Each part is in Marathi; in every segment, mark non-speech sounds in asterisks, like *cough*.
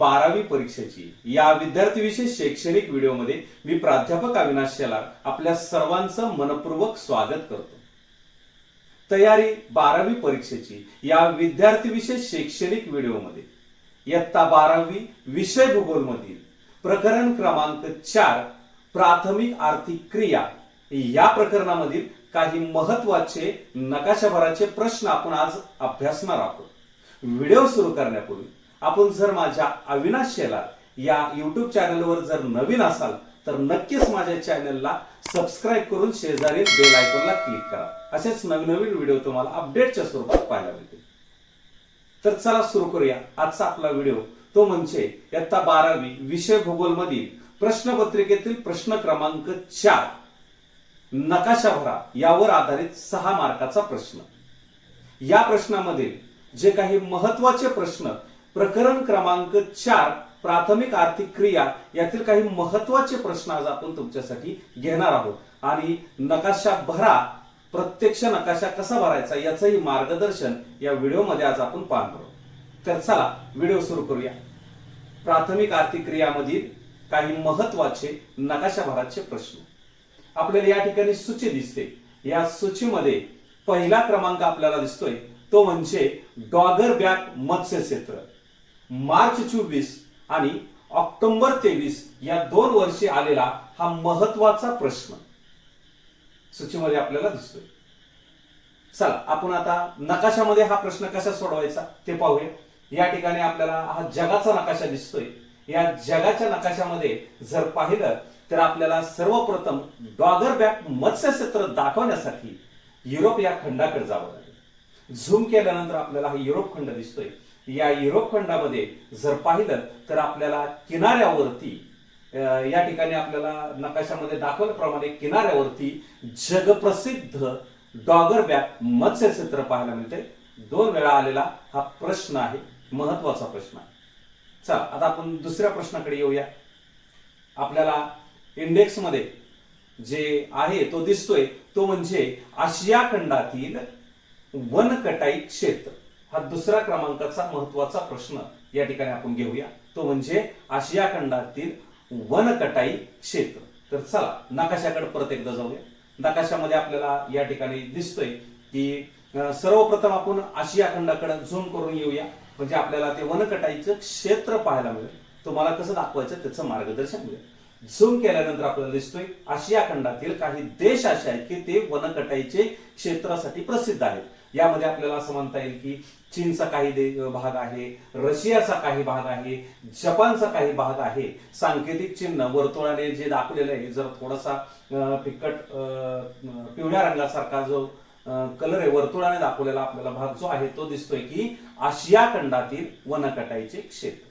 बारावी परीक्षेची या विद्यार्थी विशेष शैक्षणिक व्हिडिओमध्ये मी प्राध्यापक अविनाश शेलार आपल्या सर्वांचं मनपूर्वक स्वागत करतो. तयारी बारावी परीक्षेची या विद्यार्थी विशेष शैक्षणिक व्हिडिओमध्ये. इयत्ता बारावी विषय भूगोल मधील प्रकरण क्रमांक चार प्राथमिक आर्थिक क्रिया. या प्रकरणामधील काही महत्त्वाचे नकाशाभराचे प्रश्न आपण आज अभ्यासणार आहोत. व्हिडिओ सुरू करण्यापूर्वी आपण जर माझ्या अविनाश शेलार या युट्यूब चॅनलवर जर नवीन असाल तर नक्कीच माझ्या चॅनलला सबस्क्राईब करून शेजारी बेल आयकॉनला क्लिक करा. असेच नवीन नवीन व्हिडिओ तुम्हाला अपडेटच्या स्वरूपात पाहायला मिळतील. तर चला सुरू करूया. आजचा आपला व्हिडिओ तो म्हणजे इयत्ता बारावी विषय भूगोल मधील प्रश्नपत्रिकेतील प्रश्न क्रमांक चार. नकाशा भरा यावर आधारित सहा मार्काचा प्रश्न. या प्रश्नामध्ये जे काही महत्त्वाचे प्रश्न प्रकरण क्रमांक चार प्राथमिक आर्थिक क्रिया यातील काही महत्त्वाचे प्रश्न आज आपण तुमच्यासाठी घेणार आहोत. आणि नकाशा भरा प्रत्यक्ष नकाशा कसा भरायचा याचंही मार्गदर्शन या व्हिडिओमध्ये आज आपण पाहणार आहोत. तर चला व्हिडिओ सुरू करूया. प्राथमिक आर्थिक क्रियामधील काही महत्त्वाचे नकाशा भराचे प्रश्न. आपल्याला या ठिकाणी सूची दिसते. या सूचीमध्ये पहिला क्रमांक आपल्याला दिसतोय. तो म्हणजे डॉगर बॅक मत्स्य क्षेत्र मार्च चोवीस आणि ऑक्टोबर तेवीस या दोन वर्षी आलेला हा महत्त्वाचा प्रश्न. सूचीमध्ये आपल्याला दिसतोय. चला आपण आता नकाशामध्ये हा प्रश्न कसा सोडवायचा ते पाहूया. या ठिकाणी आपल्याला हा जगाचा नकाशा दिसतोय. या जगाच्या नकाशामध्ये जर पाहिलं तर आपल्याला सर्वप्रथम डॉगर बॅक मत्स्य क्षेत्र दाखवण्यासाठी युरोप या खंडाकडे जावं लागेल. झूम केल्यानंतर आपल्याला हा युरोप खंड दिसतोय. या युरोप खंडामध्ये जर पाहिलं तर आपल्याला किनाऱ्यावरती या ठिकाणी आपल्याला नकाशामध्ये दाखवल्याप्रमाणे किनाऱ्यावरती जगप्रसिद्ध डॉगर बॅग मत्स्यक्षेत्र पाहायला मिळते. दोन वेळा आलेला हा प्रश्न आहे महत्त्वाचा प्रश्न आहे. चला आता आपण दुसऱ्या प्रश्नाकडे येऊया. आपल्याला इंडेक्समध्ये जे आहे तो दिसतोय तो म्हणजे आशिया खंडातील वनकटाई क्षेत्र. हा दुसरा क्रमांकाचा महत्त्वाचा प्रश्न या ठिकाणी आपण घेऊया. तो म्हणजे आशिया खंडातील वनकटाई क्षेत्र. तर चला नकाशाकडे परत एकदा जाऊया. नकाशामध्ये आपल्याला या ठिकाणी दिसतोय की सर्वप्रथम आपण आशिया खंडाकडे झूम करून येऊया. म्हणजे आपल्याला ते वनकटाईचं क्षेत्र पाहायला मिळेल. तुम्हाला कसं दाखवायचं त्याचं मार्गदर्शन मिळेल. झूम केल्यानंतर आपल्याला दिसतोय आशिया खंडातील काही देश असे आहेत की ते वनकटाईचे क्षेत्रासाठी प्रसिद्ध आहेत. यामध्ये आपल्याला असं म्हणता येईल की चीनचा काही दे- भाग आहे रशियाचा काही भाग आहे जपानचा काही भाग आहे. सांकेतिक चिन्ह वर्तुळाने जे दाखवलेलं आहे जर थोडासा फिकट पिवळ्या रंगासारखा जो कलर आहे वर्तुळाने दाखवलेला आपल्याला भाग जो आहे तो दिसतोय की आशिया खंडातील वनकटाईचे क्षेत्र.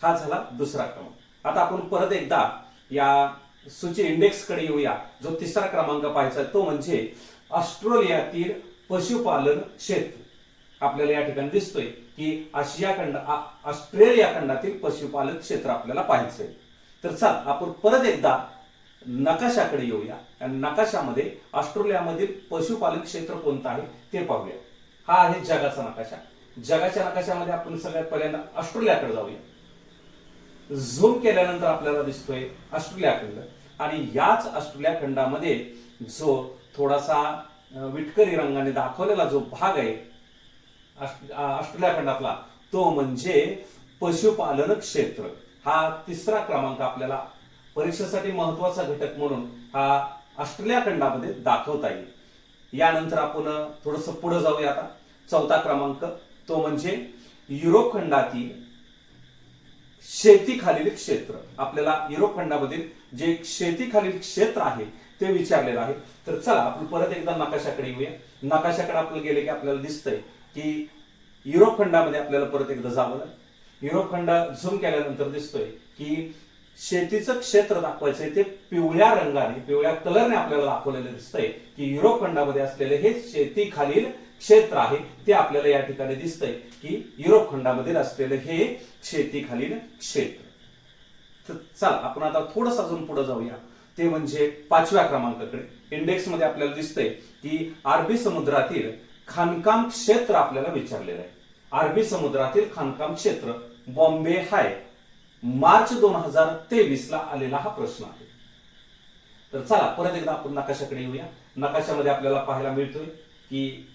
हा झाला दुसरा क्रमांक आता आपण परत एकदा या सूची इंडेक्सकडे येऊया. जो तिसरा क्रमांक पाहायचा तो म्हणजे ऑस्ट्रेलियातील पशुपालन क्षेत्र. आपल्याला या ठिकाणी दिसतोय की आशिया खंड ऑस्ट्रेलिया खंडातील पशुपालन क्षेत्र आपल्याला पाहायचंय. तर चल आपण परत एकदा नकाशाकडे येऊया. आणि नकाशामध्ये ऑस्ट्रेलियामधील पशुपालन क्षेत्र कोणतं आहे ते पाहूया. हा आहे जगाचा नकाशा. जगाच्या नकाशामध्ये आपण सगळ्यात पहिल्यांदा ऑस्ट्रेलियाकडे जाऊया. झूम केल्यानंतर आपल्याला दिसतोय ऑस्ट्रेलिया खंड. आणि याच ऑस्ट्रेलिया खंडामध्ये जो थोडासा विटकरी रंगाने दाखवलेला जो भाग आहे ऑस्ट्रेलिया खंडातला तो म्हणजे पशुपालन क्षेत्र. हा तिसरा क्रमांक आपल्याला परीक्षेसाठी महत्त्वाचा घटक म्हणून हा ऑस्ट्रेलिया खंडामध्ये दाखवता येईल. यानंतर आपण थोडस पुढे जाऊया आता. चौथा क्रमांक तो म्हणजे युरोप खंडातील शेतीखालील क्षेत्र. आपल्याला युरोप खंडामधील जे शेतीखालील क्षेत्र आहे ते विचारलेलं आहे. तर चला आपण परत एकदा नकाशाकडे येऊया. नकाशाकडे आपल्याला गेले की आपल्याला दिसतंय की युरोप खंडामध्ये आपल्याला परत एकदा जावं लागेल. युरोप खंड झूम केल्यानंतर दिसतोय की शेतीचं क्षेत्र दाखवायचंय ते पिवळ्या रंगाने पिवळ्या कलरने आपल्याला दाखवलेलं दिसतंय की युरोप खंडामध्ये असलेले हे शेतीखालील क्षेत्र आहे ते आपल्याला या ठिकाणी दिसतंय की युरोप खंडामधील असलेलं हे शेतीखालील क्षेत्र. तर चला आपण आता थोडस अजून पुढे जाऊया. ते म्हणजे पाचव्या क्रमांकाकडे. इंडेक्समध्ये आपल्याला दिसतंय की अरबी समुद्रातील खाणकाम क्षेत्र आपल्याला विचारलेलं आहे. अरबी समुद्रातील खाणकाम क्षेत्र बॉम्बे हाय. मार्च दोन हजार तेवीस ला आलेला हा प्रश्न आहे. तर चला परत एकदा आपण नकाशाकडे येऊया. नकाशामध्ये आपल्याला पाहायला मिळतोय की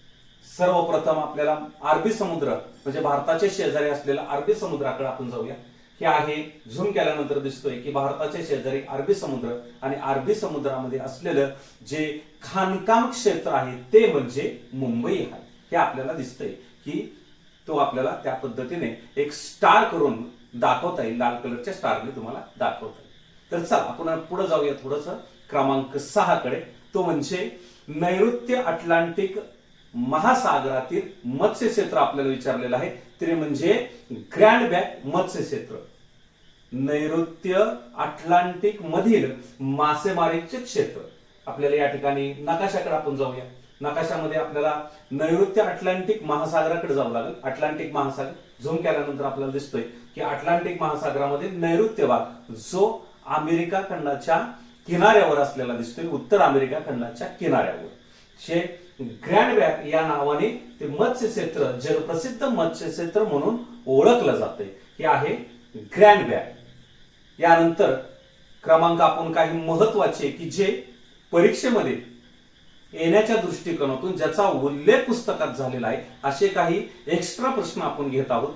सर्वप्रथम आपल्याला अरबी समुद्र म्हणजे भारताच्या शेजारी असलेल्या अरबी समुद्राकडे आपण जाऊया. हे आहे झूम केल्यानंतर दिसतोय की भारताच्या शेजारी अरबी समुद्र आणि अरबी समुद्रामध्ये असलेलं जे खाणकाम क्षेत्र आहे ते म्हणजे मुंबई आहे. हे आपल्याला दिसतंय की तो आपल्याला त्या पद्धतीने एक स्टार करून दाखवता येईल. लाल कलरच्या स्टारने तुम्हाला दाखवता येईल. तर चला आपण पुढे जाऊया थोडस. क्रमांक सहा कडे तो म्हणजे नैऋत्य अटलांटिक महासागरातील मत्स्य क्षेत्र आपल्याला विचारलेलं आहे. ते म्हणजे ग्रँड बॅक मत्स्य क्षेत्र नैऋत्य अटलांटिक मधील मासेमारीचे क्षेत्र. आपल्याला या ठिकाणी नकाशाकडे आपण जाऊया. नकाशामध्ये आपल्याला नैऋत्य अटलांटिक महासागराकडे जावं लागेल. अटलांटिक महासागर. झूम केल्यानंतर आपल्याला दिसतोय की अटलांटिक महासागरामध्ये नैऋत्य भाग जो अमेरिका खंडाच्या किनाऱ्यावर असलेला दिसतोय. उत्तर अमेरिका खंडाच्या किनाऱ्यावर. शे ग्रँड बॅप या नावाने ते मत्स्य क्षेत्र जगप्रसिद्ध मत्स्य क्षेत्र म्हणून ओळखलं जाते हे आहे ग्रँड बॅप यानंतर क्रमांक आपण काही महत्त्वाचे की जे परीक्षेमध्ये येण्याच्या दृष्टिकोनातून ज्याचा उल्लेख पुस्तकात झालेला आहे असे काही एक्स्ट्रा प्रश्न आपण घेत आहोत.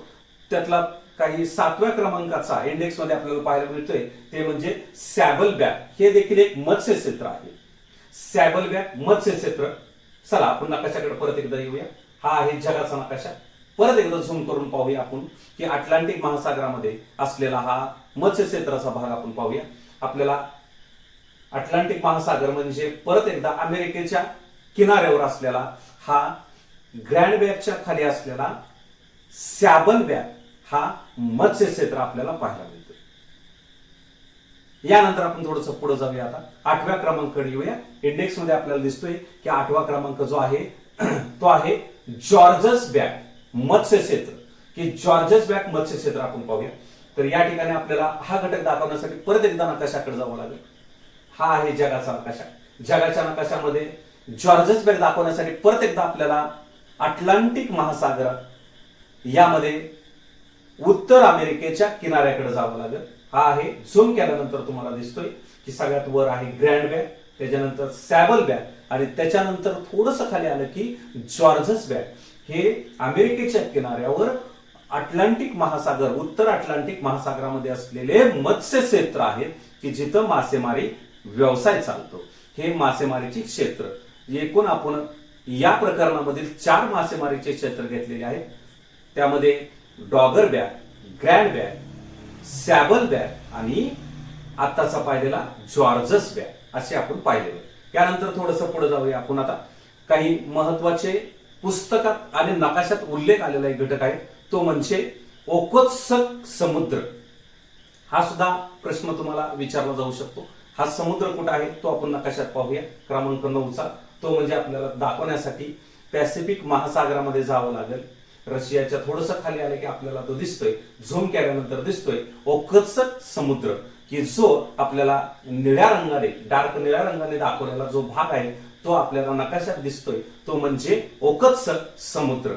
त्यातला काही सातव्या क्रमांकाचा इंडेक्समध्ये आपल्याला पाहायला मिळतोय ते म्हणजे सॅबल बॅग हे देखील एक मत्स्य क्षेत्र आहे. सॅबल बॅग मत्स्य क्षेत्र चला आपण नकाशाकडे परत एकदा येऊया? हा आहे जगाचा नकाशा. परत एकदा झूम करून पाहूया आपण की अटलांटिक महासागरामध्ये असलेला हा मत्स्य क्षेत्राचा भाग आपण पाहूया. आपल्याला अटलांटिक महासागर म्हणजे परत एकदा अमेरिकेच्या किनाऱ्यावर असलेला हा ग्रँड बॅगच्या खाली असलेला सॅबन बॅग हा मत्स्य क्षेत्र आपल्याला पाहायला मिळतो यानंतर आपण थोडस पुढे जाऊया आता. आठव्या क्रमांकडे येऊया. इंडेक्समध्ये आपल्याला दिसतोय की आठवा क्रमांक जो आहे *clears throat* तो आहे जॉर्जस बॅग मत्स्य क्षेत्र की जॉर्जस बॅग मत्स्य क्षेत्र आपण पाहूया. तर या ठिकाणी आपल्याला हा घटक दाखवण्यासाठी परत एकदा नकाशाकडे जावं लागेल. हा आहे जगाचा नकाशा. जगाच्या नकाशामध्ये जॉर्जस बॅग दाखवण्यासाठी परत एकदा आपल्याला अटलांटिक महासागर यामध्ये उत्तर अमेरिकेच्या किनाऱ्याकडे जावं लागेल. हा आहे. झूम केल्यानंतर तुम्हाला दिसतोय की सगळ्यात वर आहे ग्रँड बॅग त्याच्यानंतर सॅबल बॅग आणि त्याच्यानंतर थोडस खाली आलं की जॉर्जस बॅग हे अमेरिकेच्या किनाऱ्यावर अटलांटिक महासागर उत्तर अटलांटिक महासागरामध्ये असलेले मत्स्य क्षेत्र आहेत की जिथं मासेमारी व्यवसाय चालतो. हे मासेमारीचे क्षेत्र. एकूण आपण या प्रकरणामधील चार मासेमारीचे क्षेत्र घेतलेले आहेत. त्यामध्ये Dogger Bank Grand Bank Sable Bank आणि आत्ताचा पाहिलेला जॉर्जस बॅग असे आपण पाहिलेले. यानंतर थोडंसं पुढे जाऊया आपण आता. काही महत्त्वाचे पुस्तकात आणि नकाशात उल्लेख आलेला एक घटक आहे तो म्हणजे ओकोत्सक समुद्र. हा सुद्धा प्रश्न तुम्हाला विचारला जाऊ शकतो. हा समुद्र कुठं आहे तो आपण नकाशात पाहूया. क्रमांक नऊचा तो म्हणजे आपल्याला दाखवण्यासाठी पॅसिफिक महासागरामध्ये जावं लागेल. रशियाच्या थोडस खाली आले की आपल्याला तो दिसतोय. झूम केल्यानंतर दिसतोय. ओखत्सक समुद्र की जो आपल्याला निळ्या रंगाने डार्क निळ्या रंगाने दाखवलेला जो भाग आहे तो आपल्याला नकाशात दिसतोय. तो म्हणजे ओकत्सक समुद्र.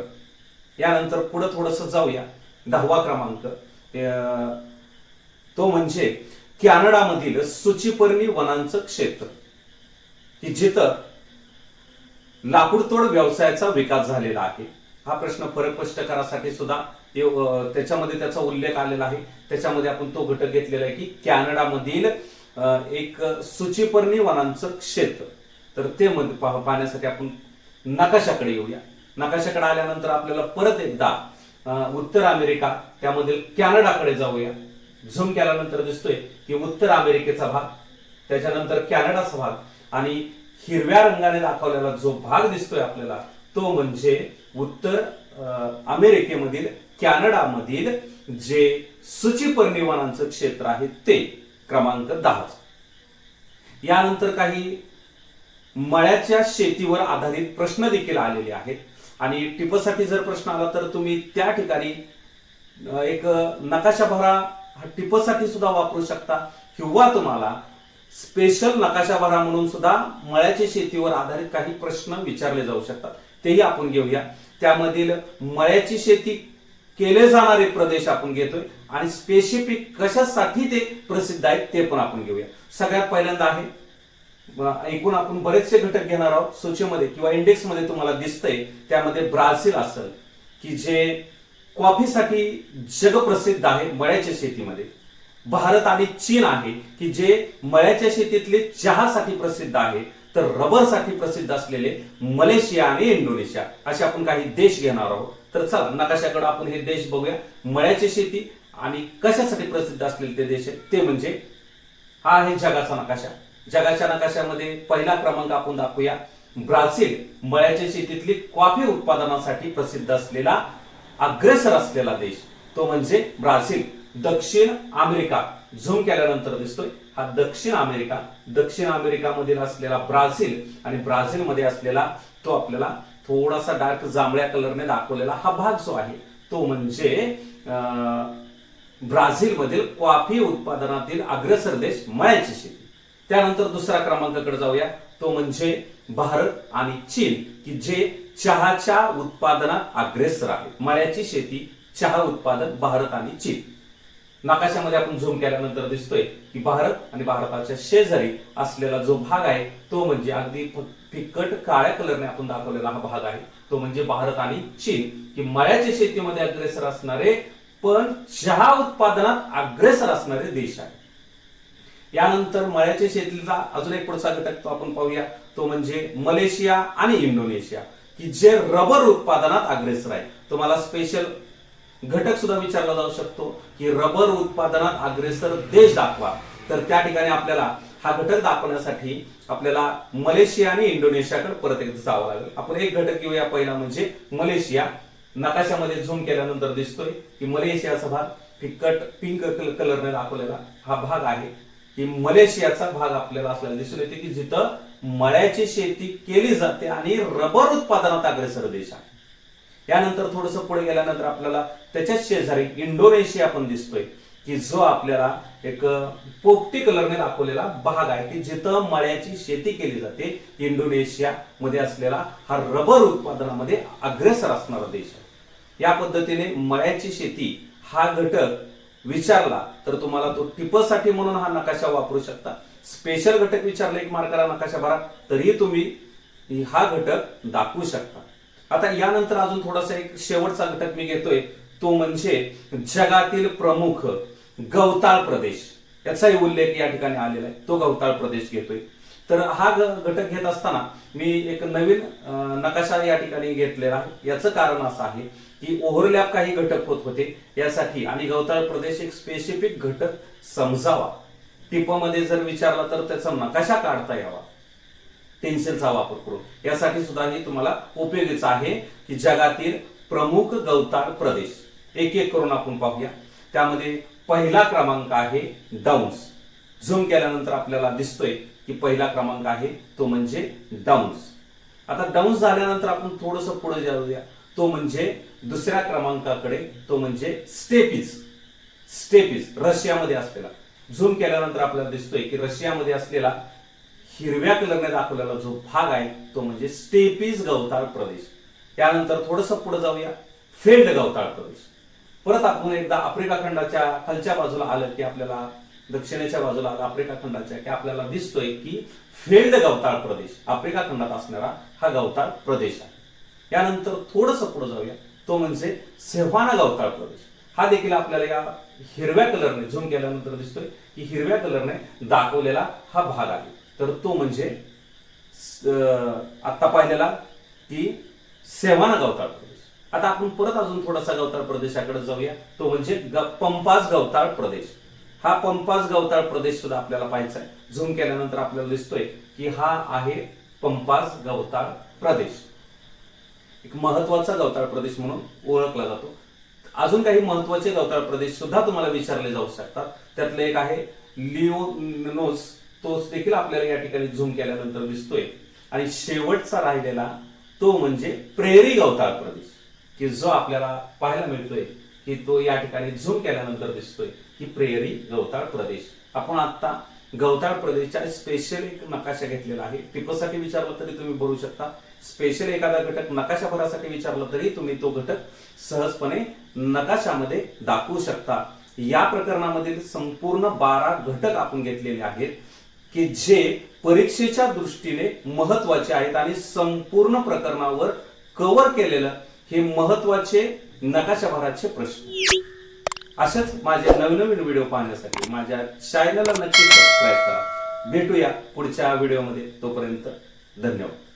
यानंतर पुढे थोडस जाऊया. दहावा क्रमांक. अं, तो म्हणजे कॅनडामधील सुचिपर्णी वनांचं क्षेत्र की जिथं लाकूडतोड व्यवसायाचा विकास झालेला आहे. हा प्रश्न फरक स्पष्ट करासाठी सुद्धा त्याच्यामध्ये त्याचा उल्लेख आलेला आहे. त्याच्यामध्ये आपण तो घटक घेतलेला आहे की कॅनडामधील एक सुचिपर्णी वनांचं क्षेत्र. तर ते मध्ये पाहण्यासाठी आपण नकाशाकडे येऊया. नकाशाकडे आल्यानंतर आपल्याला परत एकदा उत्तर अमेरिका त्यामधील कॅनडाकडे जाऊया. झूम केल्यानंतर दिसतोय की उत्तर अमेरिकेचा भाग त्याच्यानंतर कॅनडाचा भाग आणि हिरव्या रंगाने दाखवलेला जो भाग दिसतोय आपल्याला तो म्हणजे उत्तर अमेरिकेमधील कॅनडामधील जे सूचीपर्णी क्षेत्र आहे ते क्रमांक दहा यानंतर काही मळ्याच्या शेतीवर आधारित प्रश्न देखील आलेले आहेत. आणि टिपसाठी जर प्रश्न आला तर तुम्ही त्या ठिकाणी एक नकाशा भरा. हा टिपसाठी सुद्धा वापरू शकता. किंवा तुम्हाला स्पेशल नकाशा भरा म्हणून सुद्धा मळ्याच्या शेतीवर आधारित काही प्रश्न विचारले जाऊ शकतात. तेही आपण घेऊया. त्यामधील मळ्याची शेती केले जाणारे प्रदेश आपण घेतोय आणि स्पेसिफिक कशासाठी ते प्रसिद्ध आहेत ते पण आपण घेऊया. सगळ्यात पहिल्यांदा आहे ऐकून एकूण आपण बरेचसे घटक घेणार आहोत. सूचीमध्ये किंवा इंडेक्समध्ये तुम्हाला दिसतंय त्यामध्ये ब्राझील असेल की जे कॉफीसाठी जगप्रसिद्ध आहे मळ्याच्या शेतीमध्ये. भारत आणि चीन आहे की जे मळ्याच्या शेतीतले चहासाठी प्रसिद्ध आहे. तर रबरसाठी प्रसिद्ध असलेले मलेशिया आणि इंडोनेशिया असे आपण काही देश घेणार आहोत. तर चला नकाशाकडे आपण हे देश बघूया. मळ्याची शेती आणि कशासाठी प्रसिद्ध असलेले ते देश आहेत ते म्हणजे हा आहे जगाचा नकाशा. जगाच्या नकाशामध्ये पहिला क्रमांक आपण दाखवूया. ब्राझील मळ्याच्या शेतीतली कॉफी उत्पादनासाठी प्रसिद्ध असलेला अग्रेसर असलेला देश. तो म्हणजे ब्राझील दक्षिण अमेरिका. झूम केल्यानंतर दिसतोय. हा दक्षिण अमेरिका दक्षिण अमेरिकामधील असलेला ब्राझील आणि ब्राझीलमध्ये असलेला तो आपल्याला थोडासा डार्क जांभळ्या कलरने दाखवलेला हा भाग जो आहे तो म्हणजे ब्राझीलमधील कॉफी उत्पादनातील अग्रेसर देश मळ्याची शेती. त्यानंतर दुसऱ्या क्रमांकाकडे जाऊया. तो म्हणजे भारत आणि चीन की जे चहाच्या उत्पादनात अग्रेसर आहे. मळ्याची शेती चहा उत्पादन भारत आणि चीन. नकाशामध्ये आपण झूम केल्यानंतर दिसतोय की भारत आणि भारताच्या शेजारी असलेला जो भाग आहे तो म्हणजे अगदी फिकट काळ्या कलरने आपण दाखवलेला हा भाग आहे. तो म्हणजे भारत आणि चीन की मळ्याच्या शेतीमध्ये अग्रेसर असणारे पण चहा उत्पादनात अग्रेसर असणारे देश आहे. यानंतर मळ्याच्या शेतीचा अजून एक पुढचा घटक तो आपण पाहूया. तो म्हणजे मलेशिया आणि इंडोनेशिया की जे रबर उत्पादनात अग्रेसर आहे. तुम्हाला स्पेशल घटक सुद्धा विचारला जाऊ शकतो की रबर उत्पादनात अग्रेसर देश दाखवा. तर त्या ठिकाणी आपल्याला हा घटक दाखवण्यासाठी आपल्याला मलेशिया आणि इंडोनेशियाकडे परत एकदा जावं लागेल. आपण एक घटक घेऊया. पहिला म्हणजे मलेशिया. नकाशामध्ये झूम केल्यानंतर दिसतोय की मलेशियाचा भाग फिकट पिंक कलरने दाखवलेला हा भाग आहे. की मलेशियाचा भाग आपल्याला आपल्याला दिसून येते की जिथं मळ्याची शेती केली जाते आणि रबर उत्पादनात अग्रेसर देश आहे. यानंतर थोडंसं पुढे गेल्यानंतर आपल्याला त्याच्याच शेजारी इंडोनेशिया पण दिसतोय की जो आपल्याला एक पोपटी कलरने दाखवलेला भाग आहे. की जिथं मळ्याची शेती केली जाते इंडोनेशिया मध्ये असलेला हा रबर उत्पादनामध्ये अग्रेसर असणारा देश आहे. या पद्धतीने मळ्याची शेती हा घटक विचारला तर तुम्हाला तो टिपसाठी म्हणून हा नकाशा वापरू शकता. स्पेशल घटक विचारला एक मार्काला नकाशा भरा तरीही तुम्ही हा घटक दाखवू शकता. आता यानंतर अजून थोडासा एक शेवटचा घटक मी घेतोय. तो म्हणजे जगातील प्रमुख गवताळ प्रदेश. याचाही उल्लेख या ठिकाणी आलेला आहे. तो गवताळ प्रदेश घेतोय. तर हा ग- घटक घेत असताना मी एक नवीन नकाशा या ठिकाणी घेतलेला आहे. याचं कारण असं आहे की ओव्हरलॅप काही घटक होत होते. यासाठी आणि गवताळ प्रदेश एक स्पेसिफिक घटक समजावा. टिपमध्ये जर विचारला तर त्याचा नकाशा काढता यावा. पेन्सिलचा वापर करू यासाठी सुद्धा हे तुम्हाला उपयोगीच आहे की जगातील प्रमुख गवताळ प्रदेश. एक एक करून आपण पाहूया. त्यामध्ये पहिला क्रमांक आहे डाऊन्स झूम केल्यानंतर आपल्याला दिसतोय की पहिला क्रमांक आहे तो म्हणजे डाऊन्स आता डाऊन्स झाल्यानंतर आपण थोडस पुढे जाऊया. तो म्हणजे दुसऱ्या क्रमांकाकडे तो म्हणजे स्टेपीज. स्टेपीज रशियामध्ये असलेला. झूम केल्यानंतर आपल्याला दिसतोय की रशियामध्ये असलेला हिरव्या कलरने दाखवलेला जो भाग आहे तो म्हणजे स्टेपीज गवताळ प्रदेश त्यानंतर थोडस पुढे जाऊया. फेल्ड गवताळ प्रदेश परत आपण एकदा आफ्रिका खंडाच्या खालच्या बाजूला आलं की आपल्याला दक्षिणेच्या बाजूला आलं आफ्रिका खंडाच्या की आपल्याला दिसतोय की फेल्ड गवताळ प्रदेश आफ्रिका खंडात असणारा हा गवताळ प्रदेश आहे. यानंतर थोडस पुढे जाऊया. तो म्हणजे सेव्हाना गवताळ प्रदेश हा देखील आपल्याला या हिरव्या कलरने झूम केल्यानंतर दिसतोय की हिरव्या कलरने दाखवलेला हा भाग आहे. तर तो म्हणजे आत्ता आता पाहिलेला की सेवाना गवताळ प्रदेश. आता आपण परत अजून थोडासा गवताळ प्रदेशाकडे जाऊया. तो म्हणजे ग- पंपास गवताळ प्रदेश. हा पंपास गवताळ प्रदेश सुद्धा आपल्याला पाहायचा आहे. झूम केल्यानंतर आपल्याला दिसतोय की हा आहे पंपास गवताळ प्रदेश. एक महत्त्वाचा गवताळ प्रदेश म्हणून ओळखला जातो. अजून काही महत्त्वाचे गवताळ प्रदेश सुद्धा तुम्हाला विचारले जाऊ शकतात. त्यातले एक आहे लिओनोस तोच देखील आपल्याला या ठिकाणी झूम केल्यानंतर दिसतोय. आणि शेवटचा राहिलेला तो म्हणजे प्रेरी गवताळ प्रदेश की जो आपल्याला पाहायला मिळतोय की तो या ठिकाणी झूम केल्यानंतर दिसतोय की प्रेरी गवताळ प्रदेश. आपण आता गवताळ प्रदेशचा स्पेशल एक नकाशा घेतलेला आहे. टिपसाठी विचारलं तरी तुम्ही भरू शकता. स्पेशल एखादा घटक नकाशाभरासाठी विचारला तरी तुम्ही तो घटक सहजपणे नकाशामध्ये दाखवू शकता. या प्रकरणामध्ये संपूर्ण बारा घटक आपण घेतलेले आहेत. की जे परीक्षेच्या दृष्टीने महत्त्वाचे आहेत आणि संपूर्ण प्रकरणावर कव्हर केलेलं हे महत्त्वाचे नकाशाभराचे प्रश्न. अशाच माझे नवनवीन व्हिडिओ पाहण्यासाठी माझ्या चॅनलला नक्की सबस्क्राईब करा. भेटूया पुढच्या व्हिडिओमध्ये तोपर्यंत धन्यवाद.